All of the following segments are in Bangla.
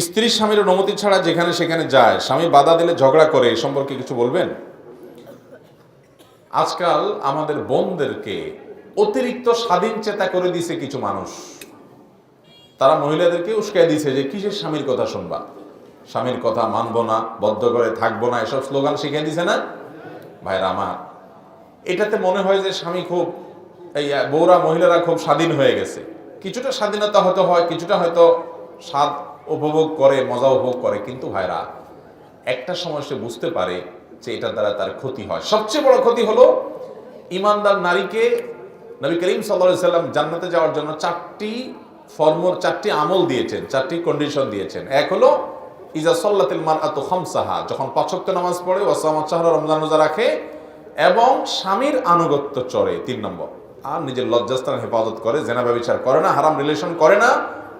স্ত্রী স্বামীর অনুমতি ছাড়া যেখানে সেখানে যায়, স্বামী বাধা দিলে ঝগড়া করে, এ সম্পর্কে কিছু বলবেন? আজকাল আমাদের বোনদেরকে অতিরিক্ত স্বাধীন চেতা করে দিছে কিছু মানুষ। তারা মহিলাদেরকে উস্কাই দিছে যে, কিসের স্বামীর কথা শুনবা? স্বামীর কথা মানবো না, বদ্ধ করে থাকব না, এসব স্লোগান শিখিয়ে দিছে না? ভাইরা আমার, এটাতে মনে হয় যে স্বামী খুব, এই, বউরা মহিলারা খুব স্বাধীন হয়ে গেছে। কিছুটা স্বাধীনতা হয়তো হয়, কিছুটা হয়তো স্বাদ উপভোগ করে, মজা উপভোগ করে। কিন্তু ভাইরা, একটা সময় সে বুঝতে পারে যে এটার দ্বারা তার ক্ষতি হয়। সবচেয়ে বড় ক্ষতি হলো ইমানদার নারীকে নবী করিম সাল্লা সাল্লাম জান্নাতে যাওয়ার জন্য চারটি ফর্মর চারটি আমল দিয়েছেন, চারটি কন্ডিশন দিয়েছেন। এক হলো, ইজা সল্লাতিল মার আত খমসাহা যখন পাঁচক্ত নামাজ পড়ে ওয়াসামাত শাহরা রমজান রোজা রাখে, এবং স্বামীর আনুগত্য চড়ে, তিন নম্বর। আর নিজের লজ্জাস্থান হেফাজত করে, জেনা করে না, হারাম রিলেশন করে না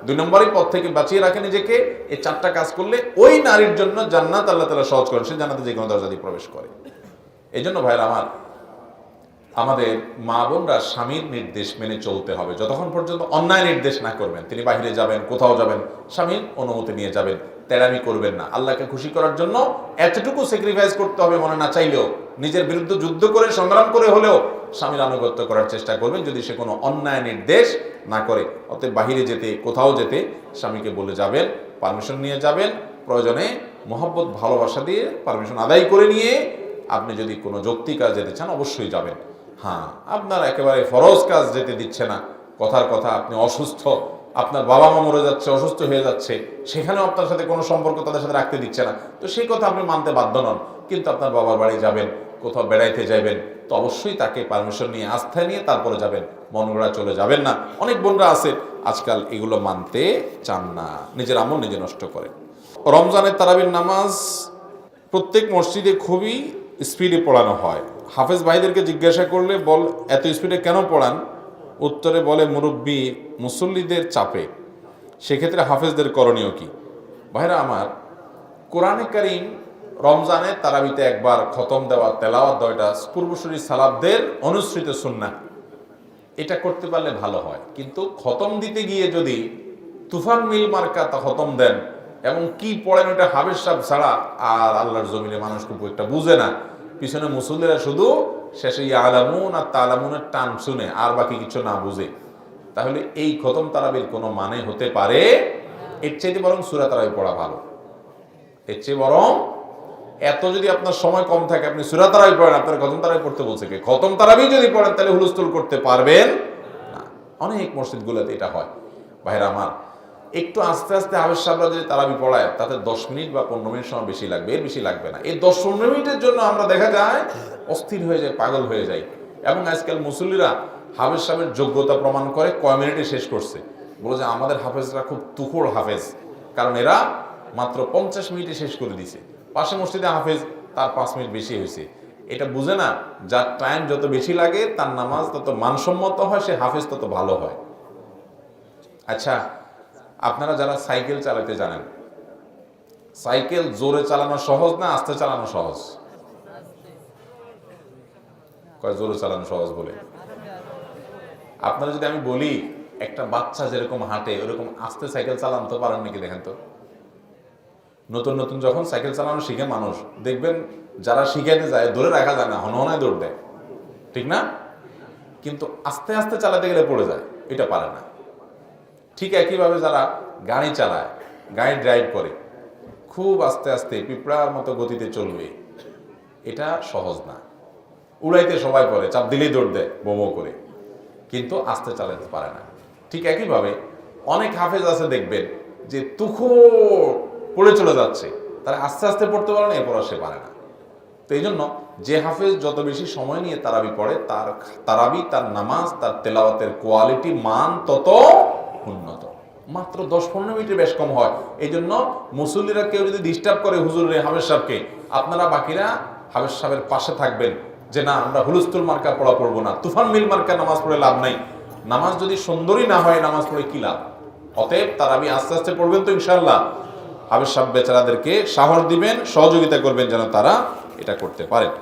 দুই নম্বরই পথ থেকে বাঁচিয়ে রাখে নিজেকে। এই চারটা কাজ করলে ওই নারীর জন্য জান্নাত আল্লাহ তালা সহজ করেন। সে জান্নাতে যে কোনো দরজা দিয়ে প্রবেশ করে। এই জন্য ভাইয়ের আমার, আমাদের মা বোনরা স্বামীর নির্দেশ মেনে চলতে হবে। যতক্ষণ পর্যন্ত অন্যায় নির্দেশ না করবেন, তিনি বাহিরে যাবেন, কোথাও যাবেন, স্বামীর অনুমতি নিয়ে যাবেন। তেড়ামি করবেন না। আল্লাহকে খুশি করার জন্য এতটুকু স্যাক্রিফাইস করতে হবে মনে না চাইলেও। নিজের বিরুদ্ধে যুদ্ধ করে, সংগ্রাম করে হলেও স্বামীর আনুগত্য করার চেষ্টা করবেন যদি সে কোনো অন্যায় নির্দেশ না করে। অতএব বাহিরে যেতে, কোথাও যেতে স্বামীকে বলে যাবেন পারমিশন নিয়ে যাবেন, প্রয়োজনে মোহব্বত, ভালোবাসা দিয়ে পারমিশন আদায় করে নিয়ে আপনি যদি কোনো যৌক্তিক কাজ যেতে চান অবশ্যই যাবেন। হ্যাঁ আপনার একেবারে ফরজ কাজ যেতে দিচ্ছে না। কথার কথা, আপনি অসুস্থ, আপনার বাবা মা মরে যাচ্ছে, অসুস্থ হয়ে যাচ্ছে, সেখানেও আপনার সাথে কোনো সম্পর্ক তাদের সাথে রাখতে দিচ্ছে না। তো সেই কথা আপনি মানতে বাধ্য নন, কিন্তু আপনার বাবার বাড়ি যাবেন, কোথাও বেড়াইতে যাবেন, তো অবশ্যই তাকে পারমিশন নিয়ে আস্থা নিয়ে তারপরে যাবেন মনগড়া চলে যাবেন না। অনেক বোনরা আছে, আজকাল এগুলো মানতে চান না, নিজের আমল নিজে নষ্ট করে রমজানের তারাবির নামাজ প্রত্যেক মসজিদে খুবই স্পিডে পড়ানো হয়। হাফেজ ভাইদেরকে জিজ্ঞাসা করলে, বল, এত স্পিডে কেন পড়ান? উত্তরে বলে মুরব্বী মুসল্লিদের চাপে। সেক্ষেত্রে হাফেজদের করণীয় কি? ভাইরা আমার, কোরআনে কারিম রমজানে তারাবিতে একবার খতম দেওয়া, তেলাওয়াত দেওয়াটা পূর্বসূরি সালাবদের অনুসৃত সুন্না এটা করতে পারলে ভালো হয়। কিন্তু খতম দিতে গিয়ে যদি তুফান মিল মার্কা তা খতম দেন এবং কি পড়েন ওটা হাবের সাপ ছাড়া, আর আল্লাহর জমিনে মানুষ খুব একটা বুঝে না। পিছনে মুসল্লিরা শুধু শেষে আলামুন আর তালামুনের টান শুনে আর বাকি কিছু না বুঝে। তাহলে এই খতম তারাবির কোনো মানে হতে পারে? এর চাইতে বরং সুরা তারাবি পড়া ভালো। এর চেয়ে বরং এত যদি আপনার সময় কম থাকে, আপনি সুরা তারাবি পড়েন, আপনার খতম তারাবি পড়তে বলছে কি? খতম তারাবি যদি পড়েন, তাহলে হুলস্থুল করতে পারবেন না। অনেক মসজিদগুলোতে এটা হয়। ভাইরা আমার একটু আস্তে আস্তে আবেশ সাবরা যদি তারাবি পড়ায়, তাতে দশ মিনিট বা পনেরো মিনিট সময় বেশি লাগবে, এর বেশি লাগবে না। এই দশ পনেরো মিনিটের জন্য আমরা দেখা যায়, অস্থির হয়ে যায়, পাগল হয়ে যায়। এবং আজকাল মুসল্লিরা হাফেজ সাহেবের যোগ্যতা প্রমাণ করে, কয় মিনিটে শেষ করছে। বলে যে আমাদের হাফেজরা খুব তুখোড় হাফেজ। কারণ এরা মাত্র পঞ্চাশ মিনিটে শেষ করে দিছে। পাশে মসজিদে হাফেজ, তার পাঁচ মিনিট বেশি হয়েছে। এটা বুঝে না, যার টাইম যত বেশি লাগে, তার নামাজ তত মানসম্মত হয়, সে হাফেজ তত ভালো হয়। আচ্ছা আপনারা যারা সাইকেল চালাতে জানেন, সাইকেল জোরে চালানো সহজ না আস্তে চালানো সহজ? কয় জোরে চালানো সহজ বলে? আপনারা যদি আমি বলি, একটা বাচ্চা যেরকম হাঁটে, ওরকম আস্তে সাইকেল চালানো তো পারেন নাকি দেখেন তো? নতুন নতুন যখন সাইকেল চালানো শিখে মানুষ, দেখবেন যারা শিখাইতে যায়, ধরে রাখা যায় না হনহনায় দৌড় দেয়। ঠিক না? কিন্তু আস্তে আস্তে চালাতে গেলে পড়ে যায়, এটা পারে না। ঠিক একইভাবে যারা গাড়ি চালায়, গাড়ি ড্রাইভ করে, খুব আস্তে আস্তে পিঁপড়ার মতো গতিতে চলবে, এটা সহজ না। উড়াইতে সবাই পড়ে চাপ দিলেই দৌড় দেয় বোমো করে, কিন্তু আস্তে চালাতে পারে না। ঠিক একইভাবে অনেক হাফেজ আছে দেখবেন যে তুখো পড়ে চলে যাচ্ছে, তারা আস্তে আস্তে পড়তে পারে না, এরপর সে পারে না। তো এই জন্য যে হাফেজ যত বেশি সময় নিয়ে তারাবি পড়ে, তার তারাবি, তার নামাজ, তার তেলাওয়াতের কোয়ালিটি মান তত উন্নত। মাত্র দশ পনেরো মিনিটে বেশ কম হয়। এই জন্য মুসল্লিরা কেউ যদি ডিস্টার্ব করে হুজুর হাবেজ সাহেবকে, আপনারা বাকিরা হাবেজ সাহেবের পাশে থাকবেন। যে না, আমরা হুলুস্তুল মার্কা পড়া পড়ব না। তুফান মিল মার্কা নামাজ পড়ে লাভ নাই। নামাজ যদি সুন্দরী না হয়, নামাজ পড়ে কি লাভ? অতএব তার আমি আস্তে আস্তে পড়বেন তো ইনশাল্লাহ হাবেজ সাহেব বেচারাদেরকে সাহস দিবেন, সহযোগিতা করবেন যেন তারা এটা করতে পারেন।